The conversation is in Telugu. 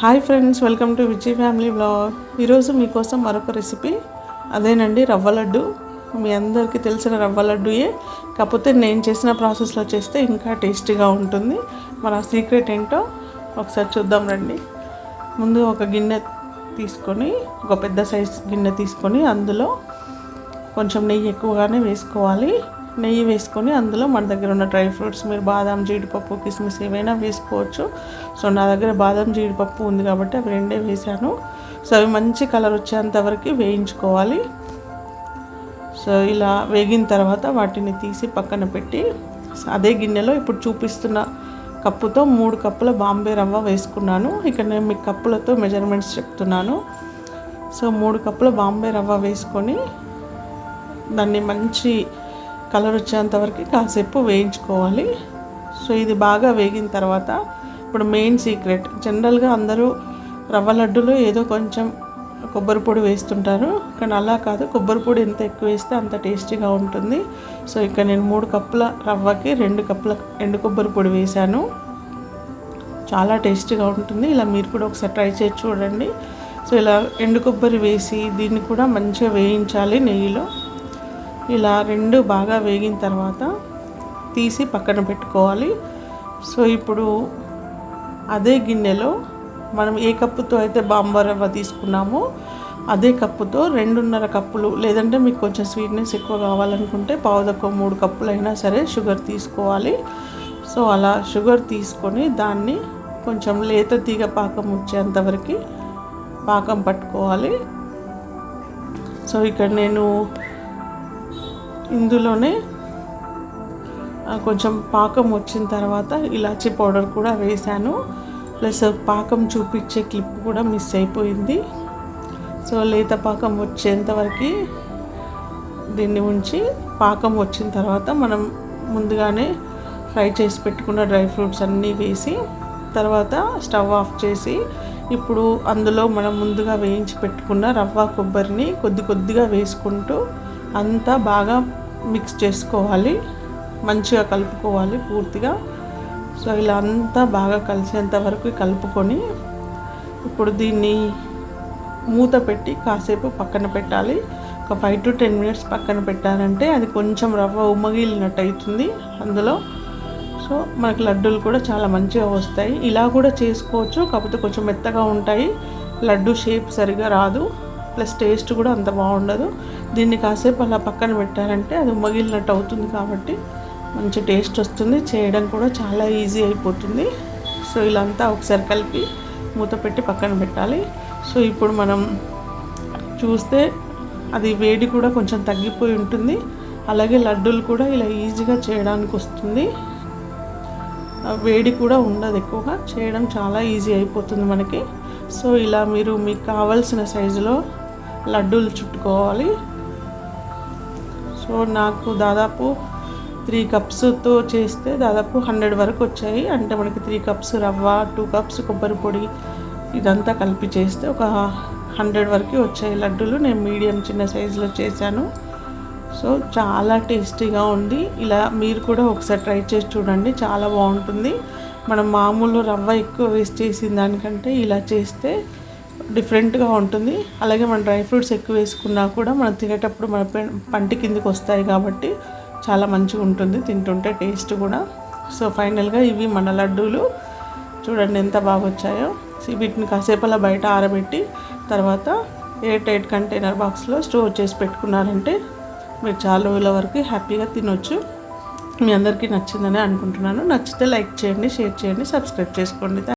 Hi friends welcome to Vijay family blog ఈరోజు మీకోసం మరొక రెసిపీ అదేనండి రవ్వ లడ్డు. మీ అందరికీ తెలిసిన రవ్వ లడ్డుయే. కాకపోతే నేను చేసిన ప్రాసెస్లో చేస్తే ఇంకా టేస్టీగా ఉంటుంది. మన సీక్రెట్ ఏంటో ఒకసారి చూద్దాం రండి. ముందు ఒక గిన్నె తీసుకొని ఒక పెద్ద సైజ్ గిన్నె తీసుకొని అందులో కొంచెం నెయ్యి ఎక్కువగానే వేసుకోవాలి. నెయ్యి వేసుకొని అందులో మన దగ్గర ఉన్న డ్రై ఫ్రూట్స్ మీరు బాదం జీడిపప్పు కిస్మిస్ ఏవైనా వేసుకోవచ్చు. సో నా దగ్గర బాదం జీడిపప్పు ఉంది కాబట్టి అవి రెండే వేసాను సో అవి మంచి కలర్ వచ్చేంత వరకు వేయించుకోవాలి. సో ఇలా వేగిన తర్వాత వాటిని తీసి పక్కన పెట్టి అదే గిన్నెలో ఇప్పుడు చూపిస్తున్న కప్పుతో మూడు కప్పుల బాంబే రవ్వ వేసుకున్నాను. ఇక్కడ నేను మీ కప్పులతో మెజర్మెంట్స్ చెప్తున్నాను. సో మూడు కప్పుల బాంబే రవ్వ వేసుకొని దాన్ని మంచి కలర్ వచ్చేంత వరకు కాసేపు వేయించుకోవాలి. సో ఇది బాగా వేగిన తర్వాత ఇప్పుడు మెయిన్ సీక్రెట్. జనరల్గా అందరూ రవ్వ లడ్డులు ఏదో కొంచెం కొబ్బరి పొడి వేస్తుంటారు. కానీ అలా కాదు. కొబ్బరి పొడి ఎంత ఎక్కువ వేస్తే అంత టేస్టీగా ఉంటుంది. సో ఇక్కడ నేను మూడు కప్పుల రవ్వకి రెండు కప్పుల ఎండు కొబ్బరి పొడి వేశాను. చాలా టేస్టీగా ఉంటుంది. ఇలా మీరు కూడా ఒకసారి ట్రై చేసి చూడండి. సో ఇలా ఎండు కొబ్బరి వేసి దీన్ని కూడా మంచిగా వేయించాలి నెయ్యిలో. ఇలా రెండు బాగా వేగిన తర్వాత తీసి పక్కన పెట్టుకోవాలి. సో ఇప్పుడు అదే గిన్నెలో మనం ఏ కప్పుతో అయితే బాంబర్ రవ్వ తీసుకున్నామో అదే కప్పుతో రెండున్నర కప్పులు లేదంటే మీకు కొంచెం స్వీట్నెస్ ఎక్కువ కావాలనుకుంటే పావుదక్కువ మూడు కప్పులు అయినా సరే షుగర్ తీసుకోవాలి. సో అలా షుగర్ తీసుకొని దాన్ని కొంచెం లేత తీగ పాకం వచ్చేంతవరకు పాకం పట్టుకోవాలి. సో ఇక్కడ నేను ఇందులోనే కొంచెం పాకం వచ్చిన తర్వాత ఇలాచీ పౌడర్ కూడా వేశాను. ప్లస్ పాకం చూపించే క్లిప్ కూడా మిస్ అయిపోయింది. సో లేత పాకం వచ్చేంతవరకు దీన్ని ఉంచి పాకం వచ్చిన తర్వాత మనం ముందుగానే ఫ్రై చేసి పెట్టుకున్న డ్రై ఫ్రూట్స్ అన్నీ వేసి తర్వాత స్టవ్ ఆఫ్ చేసి ఇప్పుడు అందులో మనం ముందుగా వేయించి పెట్టుకున్న రవ్వ కొబ్బరిని కొద్ది కొద్దిగా వేసుకుంటూ అంతా బాగా మిక్స్ చేసుకోవాలి మంచిగా కలుపుకోవాలి పూర్తిగా. సో ఇలా అంతా బాగా కలిసేంత వరకు కలుపుకొని ఇప్పుడు దీన్ని మూత పెట్టి కాసేపు పక్కన పెట్టాలి. ఒక ఫైవ్ టు టెన్ మినిట్స్ పక్కన పెట్టాలంటే అది కొంచెం రవ్వ ఉమ్మగిలినట్టు అవుతుంది అందులో. సో మనకి లడ్డూలు కూడా చాలా మంచిగా వస్తాయి. ఇలా కూడా చేసుకోవచ్చు కాకపోతే కొంచెం మెత్తగా ఉంటాయి. లడ్డు షేప్ సరిగా రాదు. ప్లస్ టేస్ట్ కూడా అంత బాగుండదు. దీన్ని కాసేపు అలా పక్కన పెట్టారంటే అది మగిలినట్టు అవుతుంది కాబట్టి మంచి టేస్ట్ వస్తుంది. చేయడం కూడా చాలా ఈజీ అయిపోతుంది. సో ఇలా అంతా ఒకసారి కలిపి మూత పెట్టి పక్కన పెట్టాలి. సో ఇప్పుడు మనం చూస్తే అది వేడి కూడా కొంచెం తగ్గిపోయి ఉంటుంది. అలాగే లడ్డూలు కూడా ఇలా ఈజీగా చేయడానికి వస్తుంది. వేడి కూడా ఉండదు ఎక్కువగా. చేయడం చాలా ఈజీ అయిపోతుంది మనకి. సో ఇలా మీరు మీకు కావాల్సిన సైజులో లడ్డూలు చుట్టుకోవాలి. సో నాకు దాదాపు త్రీ కప్స్తో చేస్తే దాదాపు హండ్రెడ్ వరకు వచ్చాయి. అంటే మనకి త్రీ కప్స్ రవ్వ టూ కప్స్ కొబ్బరి పొడి ఇదంతా కలిపి చేస్తే ఒక హండ్రెడ్ వరకు వచ్చాయి లడ్డూలు. నేను మీడియం చిన్న సైజులో చేశాను. సో చాలా టేస్టీగా ఉంది. ఇలా మీరు కూడా ఒకసారి ట్రై చేసి చూడండి. చాలా బాగుంటుంది. మనం మామూలు రవ్వ ఎక్కువ వేస్ట్ చేసిన దానికంటే ఇలా చేస్తే డిఫరెంట్గా ఉంటుంది. అలాగే మన డ్రై ఫ్రూట్స్ ఎక్కువ వేసుకున్నా కూడా మనం తినేటప్పుడు మన పంటి కిందికి వస్తాయి కాబట్టి చాలా మంచిగా ఉంటుంది. తింటుంటే టేస్ట్ కూడా. సో ఫైనల్గా ఇవి మన లడ్డూలు. చూడండి ఎంత బాగా వచ్చాయో. వీటిని కాసేపు అలా బయట ఆరబెట్టి తర్వాత ఎయిర్ టైట్ కంటైనర్ బాక్స్లో స్టోర్ చేసి పెట్టుకున్నారంటే మీరు చాలా రోజుల వరకు హ్యాపీగా తినొచ్చు. మీ అందరికీ నచ్చిందని అనుకుంటున్నాను. నచ్చితే లైక్ చేయండి షేర్ చేయండి సబ్స్క్రైబ్ చేసుకోండి.